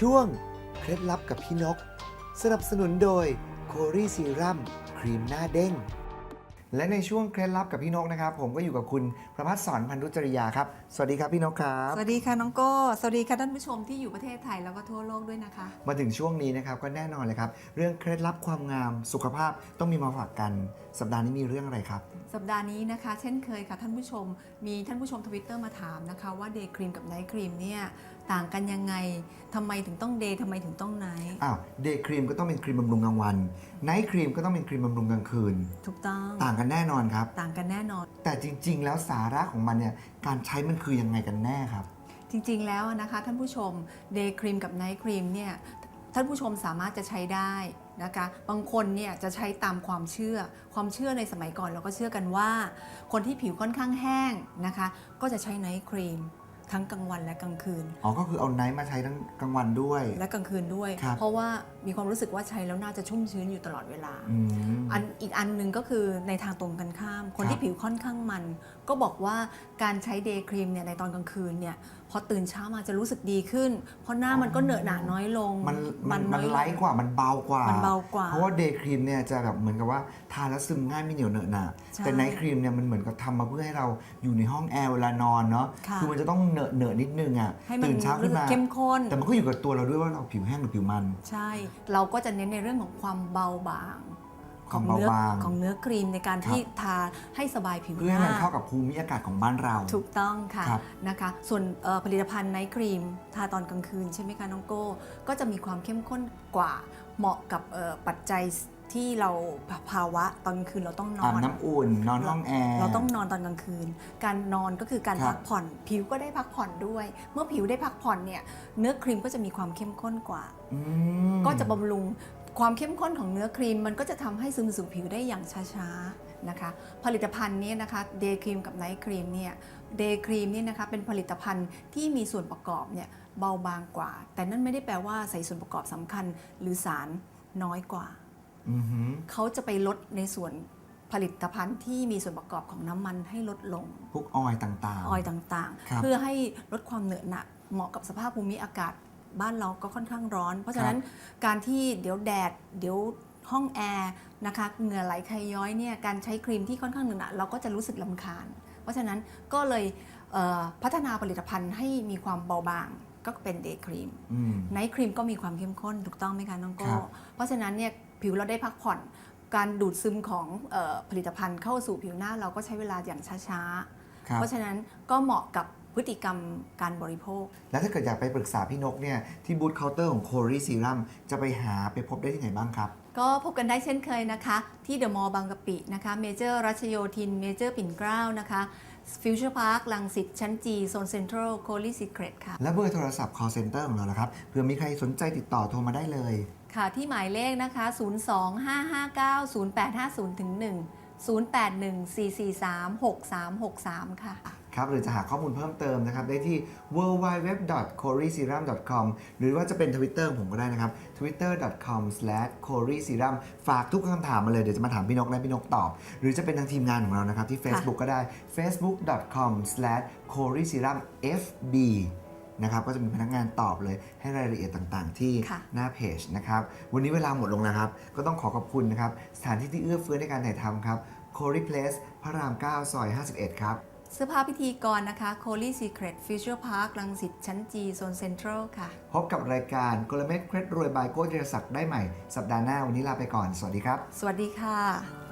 ช่วง เคล็ดลับกับพี่นก สนับสนุนโดยโครีซีรัมครีมหน้าเด้ง และในช่วงเคล็ดลับกับพี่นกนะครับ ผมก็อยู่กับคุณประพัฒสอนพันธุจริยาครับ สวัสดีครับพี่นกครับ สวัสดีค่ะน้องโก้สวัสดีค่ะท่านผู้ชมที่อยู่ประเทศไทยแล้วก็ทั่วโลกด้วยนะคะ มาถึงช่วงนี้นะครับก็แน่นอนเลยครับ เรื่องเคล็ดลับความงามสุขภาพต้องมีมาฝากกัน สัปดาห์นี้มีเรื่องอะไรครับ สัปดาห์นี้นะคะ เช่นเคยค่ะท่านผู้ชม มีท่านผู้ชมทวิตเตอร์มาถามนะคะว่าเดย์ครีมกับไนท์ครีมเนี่ย ต่างกันยังไงทำไมถึงต้องเดย์ทำไมถึงต้องไนท์อ้าวเดย์ครีมก็ต้องเป็นครีมบำรุงกลางวันไนท์ครีมก็ต้องเป็นครีมบำรุงกลางคืน ถูกต้องต่างกันแน่นอนครับ ต่างกันแน่นอน แต่จริง ๆ แล้วสาระของมันเนี่ยการใช้มันคือยังไงกันแน่ครับ จริง ๆ แล้วนะคะท่านผู้ชมเดย์ครีมกับไนท์ครีมเนี่ยท่านผู้ชมสามารถจะใช้ได้นะคะ บางคนเนี่ยจะใช้ตามความเชื่อ ความเชื่อในสมัยก่อนเราก็เชื่อกันว่า คนที่ผิวค่อนข้างแห้งนะคะ ก็จะใช้ไนท์ครีม ทั้งกลางวันและกลางคืน อ๋อ ก็คือเอาไนท์มาใช้ทั้งกลางวันด้วย และกลางคืนด้วย ครับเพราะว่ามีความรู้สึกว่าใช้แล้วน่าจะชุ่มชื้นอยู่ตลอดเวลาอืมอันอีกอันหนึ่งก็คือในทางตรงกันข้าม คนครับที่ผิวค่อนข้างมัน ก็บอกว่าการใช้เดย์ครีมเนี่ยในตอนกลางคืนเนี่ยพอตื่นเช้ามาจะรู้สึกดีขึ้น เพราะหน้ามันก็เหนอะหนาน้อยลงมันมันมันอยลงไลท์กว่ามันเบากว่า มันเบากว่าเพราะว่าเดย์ครีมเนี่ยจะแบบเหมือนกับว่าทาแล้วซึมง่ายไม่เหนียวเหนอะหนะใช่แต่ไนท์ครีมเนี่ยมันเหมือนกับทำมาเพื่อให้เราอยู่ในห้องแอร์เวลานอนเนาะค่ะอมันจะต้องเหนอะเหนอะนิดนึงอะให้มันตื่นเช้าขึ้นมาเข้มข้น แต่มันก็อยู่กับตัวเราด้วยว่าเราผิวแห้งหรือผิวมัน ใช่ เราก็จะเน้นในเรื่องของความเบาบางความเนื้เบาบางของเนื้อครีมในการครับที่ทาให้สบายผิวเพื่อให้หมันน้าเข้ากับภูมิอากาศของบ้านเรา ถูกต้องค่ะครับนะคะ ส่วนเอ่อผลิตภัณฑ์ไนท์ครีม ทาตอนกลางคืนใช่ไหมคะน้องโก้ ก็จะมีความเข้มข้นกว่าเหมาะกับเอ่อปัจจัย ที่เราภาวะตอนกลางคืนเราต้องนออาบน น้ำอุ่น นอนห้องแอร์ เราต้องนอนตอนกลางคืน การนอนก็คือการครับพักผ่อน ผิวก็ได้พักผ่อนด้วย เมื่อผิวได้พักผ่อนเนี่ย เนื้อครีมก็จะมีความเข้มข้นกว่า อืมก็จะบำรุงความเข้มข้นของเนื้อครีม มันก็จะทำให้ซึมสู่ผิวได้อย่างช้าๆนะคะ ผลิตภัณฑ์นี้นะคะเดย์ครีมกับไนท์ครีมเนี่ยเดย์ครีมเนี่ยนะคะเป็นผลิตภัณฑ์ที่มีส่วนประกอบเนี่ยเบาบางกว่า แต่นั่นไม่ได้แปลว่าใส่ส่วนประกอบสำคัญหรือสารน้อยกว่าอือหือ เขาจะไปลดในส่วนผลิตภัณฑ์ที่มีส่วนประกอบของน้ำมันให้ลดลง พวกออยล์ต่างออยล์ต่างครับๆเพื่อให้ลดความเหนอะหนะเหมาะกับสภาพภูมิอากาศบ้านเราก็ค่อนข้างร้อน เพราะฉะนั้นการที่เดี๋ยวแดด เดี๋ยวห้องแอร์นะคะเหงื่อไหลใครย้อยเนี่ยการใช้ครีมที่ค่อนข้างเหนอะหนะเราก็จะรู้สึกลำคาญ เพราะฉะนั้นก็เลยเอ่อพัฒนาผลิตภัณฑ์ให้มีความเบาบางก็เป็นเดย์ครีมๆอืมไนท์ครีมก็มีความเข้มข้นถูกต้องไหมคะน้องโก้ครับเพราะฉะนั้นเนี่ย ผิวเราได้พักผ่อน การดูดซึมของเออผลิตภัณฑ์เข้าสู่ผิวหน้าเราก็ใช้เวลาอย่างช้าครัๆบเพราะฉะนั้นก็เหมาะกับพฤติกรรมการบริโภค แล้วถ้าเกิดอยากไปปรึกษาพี่นกเนี่ยที่บูธเคาน์เตอร์ของโครีซีรัมจะไปหาไปพบได้ที่ไหนบ้างครับ ก็พบกันได้เช่นเคยนะคะ ที่เดอะมอลล์บางกะปินะคะเมเจอร์รัชโยธินเมเจอร์ปิ่นเกล้านะคะฟิวเจอร์พาร์คลังสิตชั้นจีโซนเซ็นทรัลโคลีซีเครตค่ะ และเบอร์โทรศัพท์ call center ของเราละครับเผื่อมีใครสนใจติดต่อโทรมาได้เลย ค่ะที่หมายเลขนะคะ 025590850ถึง1 0814436363 ค่ะ ครับ หรือจะหาข้อมูลเพิ่มเติมนะครับ ได้ที่ www.coriserum.com หรือว่าจะเป็น Twitter ผมก็ได้นะครับ twitter.com/coriserum ฝากทุกคำถามมาเลย เดี๋ยวจะมาถามพี่นกและพี่นกตอบ หรือจะเป็นทางทีมงานของเรานะครับ ที่ Facebook ก็ได้ facebook.com/coriserumfb นะครับก็จะมีพนักงานตอบเลยให้รายละเอียดต่างๆ ที่ค่ะ หน้าเพจนะครับวันนี้เวลาหมดลงแล้วครับ ก็ต้องขอขอบคุณนะครับสถานที่ที่เอื้อเฟื้อในการถ่ายทำครับ Cori Place พระราม 9 ซอย 51 ครับ เสื้อผ้าพิธีกรนะคะโคลีซีเครตฟิวเจอร์พาร์คลังสิตชั้นจีโซนเซ็นทรัลค่ะ พบกับรายการกลเม็ดเคล็ดรวยบายโก้เจรศักดิ์ได้ใหม่สัปดาห์หน้าวันนี้ลาไปก่อน สวัสดีครับ สวัสดีค่ะ